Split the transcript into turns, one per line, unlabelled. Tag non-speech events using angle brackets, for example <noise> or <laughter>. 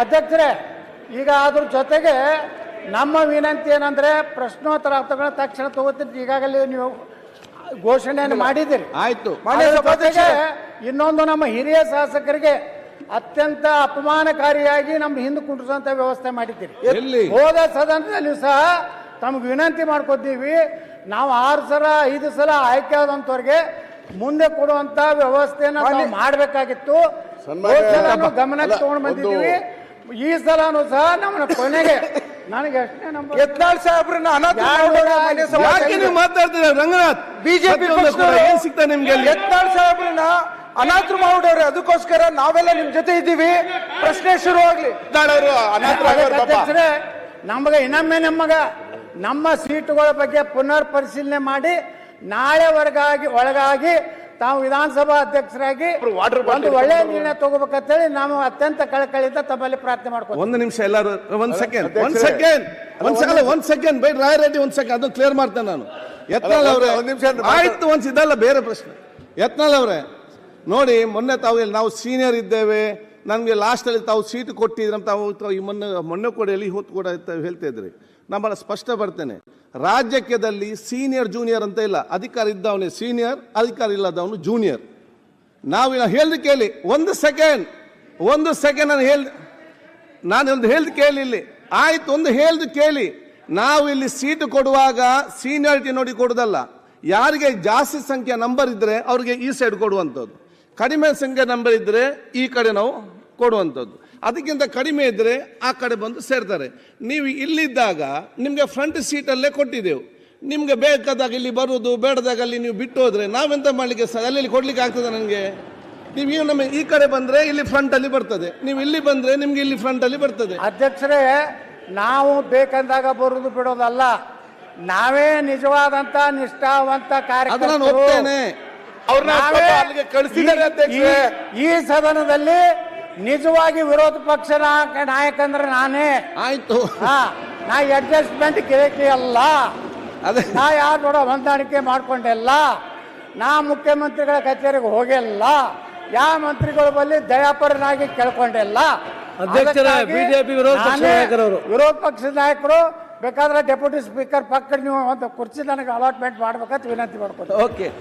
ಅಧ್ಯಕ್ಷರೇ ಈಗ ಅದ್ರ ಜೊತೆಗೆ ನಮ್ಮ ವಿನಂತಿ ಏನಂದ್ರೆ ಪ್ರಶ್ನೋತ್ತರ ತಗೊಂಡ ತಕ್ಷಣ ತಗೋತೀನಿ ಈಗಾಗಲೇ ನೀವು ಘೋಷಣೆಯನ್ನು ಮಾಡಿದ್ದೀರಿ.
ಆಯ್ತು.
ಇನ್ನೊಂದು ನಮ್ಮ ಹಿರಿಯ ಶಾಸಕರಿಗೆ ಅತ್ಯಂತ ಅಪಮಾನಕಾರಿಯಾಗಿ ನಮ್ಮ ಹಿಂದೆ ಕುಂಟಿಸುವಂತ ವ್ಯವಸ್ಥೆ ಮಾಡಿದ್ದೀರಿ. ಹೋದ ಸದನದಲ್ಲಿಯೂ ಸಹ ತಮ್ಗೆ ವಿನಂತಿ ಮಾಡ್ಕೊತೀವಿ ನಾವು ಆರು ಸಲ ಐದು ಸಲ ಆಯ್ಕೆ ಆದಂತವ್ರಿಗೆ ಮುಂದೆ ಕೊಡುವಂತ
ವ್ಯವಸ್ಥೆಯನ್ನು
ಮಾಡಬೇಕಾಗಿತ್ತು. ಗಮನಕ್ಕೆ ತಗೊಂಡು ಬಂದಿದ್ದೀವಿ. ಈ ಸಲನೂ ಸಹ ನಮ್ಮನ್ನ ಕೊನೆಗೆ <laughs> ನನಗೆ ಅಷ್ಟೇ ನಂಬರ್
ಯತ್ನಾಳ್ ಸಾಹೇಬ್ರನ್ನ ಅನಾಥ
ಯಾಕೆ
ನೀವು ಮಾತಾಡ್ತೀರಾ ರಂಗನಾಥ್?
ಬಿಜೆಪಿ
ಏನ್ ಸಿಗ್ತಾ ನಿಮ್ಗೆ?
ಯತ್ನಾಳ್ ಸಾಹೇಬ್ರನ್ನ ಅನಾಥರು ಮಾಡೋರು ಅದಕ್ಕೋಸ್ಕರ ನಾವೆಲ್ಲ ನಿಮ್ ಜೊತೆ ಇದ್ದೀವಿ. ಪ್ರಶ್ನೆ ಶುರು ಆಗ್ಲಿ.
ಅವರು ಅನಾಥರಾಗೋರು ಪಾಪ.
ಅಧ್ಯಕ್ಷರೇ ನಮಗೆ ಇನ್ನೊಮ್ಮೆ ನಮಗ ನಮ್ಮ ಸೀಟುಗಳ ಬಗ್ಗೆ ಪುನರ್ ಪರಿಶೀಲನೆ ಮಾಡಿ ನಾಳೆ ಒಳಗಾಗಿ ಒಳಗಾಗಿ ತಾವು ವಿಧಾನಸಭಾ ಅಧ್ಯಕ್ಷರಾಗಿ ಒಂದು ಒಳ್ಳೆಯ ನಿರ್ಣಯ ತಗೋಬೇಕಂತೇಳಿ ನಾವು ಅತ್ಯಂತ ಕಳಕಳಿಯಿಂದ ತಮ್ಮಲ್ಲಿ ಪ್ರಾರ್ಥನೆ ಮಾಡ್ಕೊಂಡು
ಒಂದು ನಿಮಿಷ ಎಲ್ಲರೂ ಒಂದ್ ಸೆಕೆಂಡ್ ಒಂದ್. ಸೆಕೆಂಡ್ ಒಂದ್ ಸೆಕೆಂಡ್ ಒಂದ್ ಸೆಕೆಂಡ್ ಬೈ ರಾಯ ರೆಡ್ಡಿ ಒಂದ್ ಸೆಕೆಂಡ್ ಅದನ್ನ ಕ್ಲಿಯರ್ ಮಾಡ್ತೇನೆ ನಾನು. ಯತ್ನಾಳ್ ಅವರೇ
ಒಂದ್ ನಿಮಿಷ
ಆಯ್ತು ಒಂದ್ ಇದಲ್ಲ ಬೇರೆ ಪ್ರಶ್ನೆ. ಯತ್ನಾಳ್ ಅವರೇ ನೋಡಿ ಮೊನ್ನೆ ತಾವು ಇಲ್ಲಿ ನಾವು ಸೀನಿಯರ್ ಇದ್ದೇವೆ ನಮಗೆ ಲಾಸ್ಟ್ ಅಲ್ಲಿ ತಾವು ಸೀಟ್ ಕೊಟ್ಟಿದ್ರೆ ತಾವು ತಾವು ಈ ಮೊನ್ನೆ ಮೊನ್ನೆ ಕೂಡ ಎಲ್ಲಿ ಹೊತ್ತು ಕೂಡ ಅಂತ ಹೇಳ್ತಾ ಇದ್ರಿ. ನಮ್ಮನ್ನ ಸ್ಪಷ್ಟ ಬರ್ತೇನೆ. ರಾಜ್ಯದಲ್ಲಿ ಸೀನಿಯರ್ ಜೂನಿಯರ್ ಅಂತ ಇಲ್ಲ. ಅಧಿಕಾರ ಇದ್ದವನೇ ಸೀನಿಯರ್ ಅಧಿಕಾರ ಇಲ್ಲದವನು ಜೂನಿಯರ್ ನಾವು ಹೇಳಿದ ಕೇಳಿ, ಒಂದು ಸೆಕೆಂಡ್ ಒಂದು ಸೆಕೆಂಡ್ ನಾನು ಹೇಳ್ ನಾನು ಒಂದು ಹೇಳ್ದು ಕೇಳಿ ಇಲ್ಲಿ. ಆಯ್ತು, ಒಂದು ಹೇಳ್ದು ಕೇಳಿ. ನಾವು ಇಲ್ಲಿ ಸೀಟು ಕೊಡುವಾಗ ಸೀನಿಯಾರಿಟಿ ನೋಡಿ ಕೊಡೋದಲ್ಲ. ಯಾರಿಗೆ ಜಾಸ್ತಿ ಸಂಖ್ಯೆ ನಂಬರ್ ಇದ್ದರೆ ಅವರಿಗೆ ಈ ಸೈಡ್ ಕೊಡುವಂಥದ್ದು. ಕಡಿಮೆ ಸಂಖ್ಯೆ ನಂಬರ್ ಇದ್ದರೆ ಈ ಕಡೆ ನಾವು ಕೊಡುವಂಥದ್ದು. ಅದಕ್ಕಿಂತ ಕಡಿಮೆ ಇದ್ದರೆ ಆ ಕಡೆ ಬಂದು ಸೇರ್ತಾರೆ. ನೀವು ಇಲ್ಲಿದ್ದಾಗ ನಿಮಗೆ ಫ್ರಂಟ್ ಸೀಟಲ್ಲೇ ಕೊಟ್ಟಿದ್ದೆವು. ನಿಮಗೆ ಬೇಕಾದಾಗ ಇಲ್ಲಿ ಬರುವುದು ಬೇಡದಾಗ ಅಲ್ಲಿ ನೀವು ಬಿಟ್ಟು ಹೋದರೆ ನಾವೆಂತ ಮಾಡಲಿಕ್ಕೆ ಸ- ಅಲ್ಲಿ ಕೊಡಲಿಕ್ಕೆ ಆಗ್ತದೆ ನನಗೆ? ನೀವು ಈಗ ನಮ್ಮ ಈ ಕಡೆ ಬಂದರೆ ಇಲ್ಲಿ ಫ್ರಂಟಲ್ಲಿ ಬರ್ತದೆ. ನೀವು ಇಲ್ಲಿ ಬಂದರೆ ನಿಮಗೆ ಇಲ್ಲಿ ಫ್ರಂಟಲ್ಲಿ ಬರ್ತದೆ.
ಅಧ್ಯಕ್ಷರೇ ನಾವು ಬೇಕಂದಾಗ ಬರೋದು ಬಿಡೋದಲ್ಲ. ನಾವೇ ನಿಜವಾದಂತ ನಿಷ್ಠಾವಂತ
ಕಾರ್ಯಕ್ರಮ
ಈ ಸದನದಲ್ಲಿ ನಿಜವಾಗಿ ವಿರೋಧ ಪಕ್ಷ ನಾಯಕ ನಾಯಕ ಅಂದ್ರೆ ನಾನೇ.
ಆಯ್ತು.
ಹಾ ನಾ ಅಡ್ಜಸ್ಟ್ಮೆಂಟ್ ಕೇಳಕ್ಕೆ ಅಲ್ಲ.
ಅದೇ.
ನಾ ಯಾರು ನೋಡ ಹೊಂದಾಣಿಕೆ ಮಾಡ್ಕೊಂಡಿಲ್ಲ. ನಾ ಮುಖ್ಯಮಂತ್ರಿಗಳ ಕಚೇರಿಗೆ ಹೋಗಿಲ್ಲ. ಯಾವ ಮಂತ್ರಿಗಳ ಬಳಿ ದಯಾಪರನಾಗಿ ಕೇಳ್ಕೊಂಡಿಲ್ಲ.
ಪಕ್ಷದ.
ವಿರೋಧ ಪಕ್ಷದ ನಾಯಕರು ಬೇಕಾದ್ರೆ ಡೆಪ್ಯೂಟಿ ಸ್ಪೀಕರ್ ಪಕ್ಕ ನೀವು ಒಂದು ಕುರ್ಚಿ ನನಗೆ ಅಲಾಟ್ಮೆಂಟ್ ಮಾಡ್ಬೇಕಂತ ವಿನಂತಿ ಮಾಡ್ಕೊತೀವಿ
ಓಕೆ